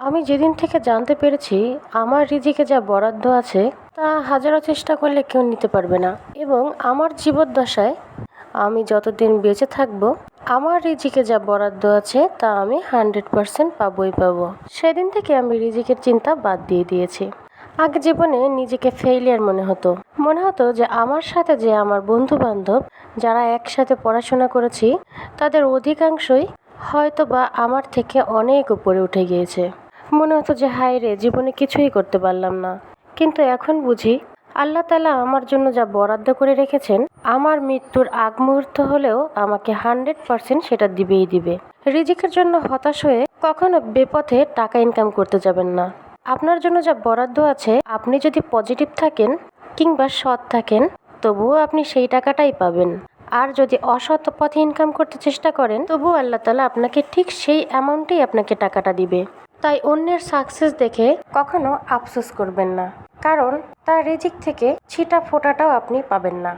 আমি যেদিন থেকে জানতে পেরেছি আমার রিজিকে যা বরাদ্দ আছে, তা হাজারো চেষ্টা করলে কেউ নিতে পারবে না। এবং আমার জীবদ্দশায় আমি যতদিন বেঁচে থাকব, আমার রিজিকে যা বরাদ্দ আছে, তা আমি হান্ড্রেড পারসেন্ট পাবই পাবো। সেদিন থেকে আমি রিজিকের চিন্তা বাদ দিয়ে দিয়েছি। আগে জীবনে নিজেকে ফেইলিয়ার মনে হতো। মনে হতো যে আমার সাথে যে আমার বন্ধু বান্ধব যারা একসাথে পড়াশোনা করেছি, তাদের অধিকাংশই হয়তো বা আমার থেকে অনেক উপরে উঠে গিয়েছে। মনে হতো যে, হায় রে, জীবনে কিছুই করতে পারলাম না। কিন্তু এখন বুঝি, আল্লাহ তালা আমার জন্য যা বরাদ্দ করে রেখেছেন, আমার মৃত্যুর আগ মুহূর্ত হলেও আমাকে হান্ড্রেড পার্সেন্ট সেটা দিবেই দিবে। রিজিকের জন্য হতাশ হয়ে কখনো বেপথে টাকা ইনকাম করতে যাবেন না। আপনার জন্য যা বরাদ্দ আছে, আপনি যদি পজিটিভ থাকেন কিংবা সৎ থাকেন, তবুও আপনি সেই টাকাটাই পাবেন। আর যদি অসৎ পথে ইনকাম করতে চেষ্টা করেন, তবুও আল্লাহ তালা আপনাকে ঠিক সেই অ্যামাউন্টেই আপনাকে টাকাটা দিবে। তাই অন্যের সাকসেস দেখে কখনো আফসোস করবেন না। কারণ তার রিজিক থেকে ছিটা ফোটাটাও আপনি পাবেন না।